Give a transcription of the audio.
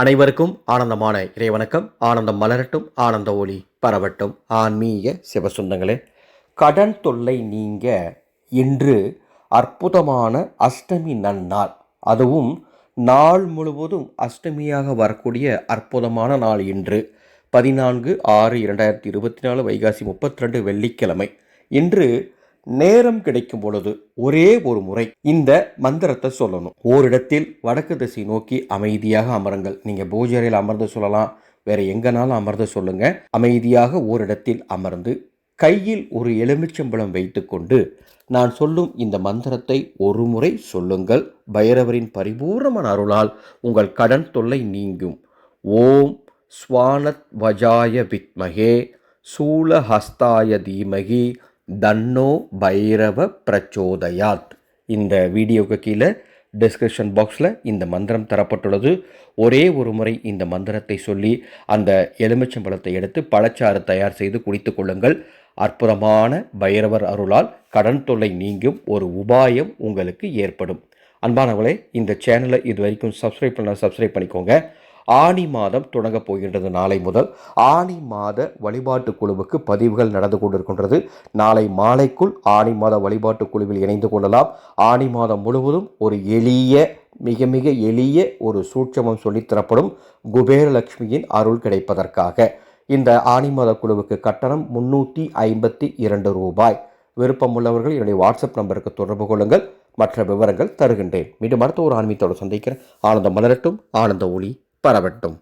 அனைவருக்கும் ஆனந்தமான இறைவணக்கம். ஆனந்தம் மலரட்டும் ஆனந்த ஒளி பரவட்டும். ஆன்மீக சிவசுந்தங்களே கடன் தொல்லை நீங்க இன்று அற்புதமான அஷ்டமி நன்னாள். அதுவும் நாள் முழுவதும் அஷ்டமியாக வரக்கூடிய அற்புதமான நாள் இன்று. பதினான்கு ஆறு இரண்டாயிரத்தி இருபத்தி நாலு வைகாசி முப்பத்தி ரெண்டு வெள்ளிக்கிழமை. இன்று நேரம் கிடைக்கும் பொழுது ஒரே ஒரு முறை இந்த மந்திரத்தை சொல்லணும். ஓரிடத்தில் வடக்கு திசை நோக்கி அமைதியாக அமருங்கள். நீங்கள் பூஜரையில் அமர்ந்து சொல்லலாம். வேற எங்கனாலும் அமர்ந்து சொல்லுங்க. அமைதியாக ஓரிடத்தில் அமர்ந்து கையில் ஒரு எலுமிச்சம்பழம் வைத்துக்கொண்டு நான் சொல்லும் இந்த மந்திரத்தை ஒரு முறை சொல்லுங்கள். பைரவரின் பரிபூர்ணமான அருளால் உங்கள் கடன் தொல்லை நீங்கும். ஓம் ஸ்வானத் வஜாய வித்மகே சூலஹஸ்தாய தீமகி தன்னோ பைரவ பிரச்சோதயாத். இந்த வீடியோவுக்கு கீழே டிஸ்கிரிப்ஷன் பாக்ஸில் இந்த மந்திரம் தரப்பட்டுள்ளது. ஒரே ஒரு முறை இந்த மந்திரத்தை சொல்லி அந்த எலுமிச்சம்பழத்தை எடுத்து பழச்சாறு தயார் செய்து குடித்து கொள்ளுங்கள். அற்புதமான பைரவர் அருளால் கடன் தொல்லை நீங்கும் ஒரு உபாயம் உங்களுக்கு ஏற்படும். அன்பானவர்களே இந்த சேனலை இது வரைக்கும் சப்ஸ்கிரைப் பண்ண சப்ஸ்கிரைப் பண்ணிக்கோங்க. ஆனி மாதம் தொடங்கப் போகின்றது. நாளை முதல் ஆனி மாத வழிபாட்டு குழுவுக்கு பதிவுகள் நடந்து கொண்டிருக்கின்றது. நாளை மாலைக்குள் ஆனி மாத வழிபாட்டு குழுவில் இணைந்து கொள்ளலாம். ஆனி மாதம் முழுவதும் ஒரு எளிய மிக மிக எளிய ஒரு சூட்சமம் சொல்லித்தரப்படும் குபேரலட்சுமியின் அருள் கிடைப்பதற்காக இந்த ஆனி மாத குழுவுக்கு கட்டணம் முன்னூற்றி ஐம்பத்தி இரண்டு ரூபாய். விருப்பமுள்ளவர்கள் என்னுடைய வாட்ஸ்அப் நம்பருக்கு தொடர்பு கொள்ளுங்கள். மற்ற விவரங்கள் தருகின்றேன். மீண்டும் அடுத்த ஒரு ஆன்மீகத்தோடு சந்திக்கிறேன். ஆனந்தம் மலரட்டும். ஆனந்த ஒளி. பரவட்டும்.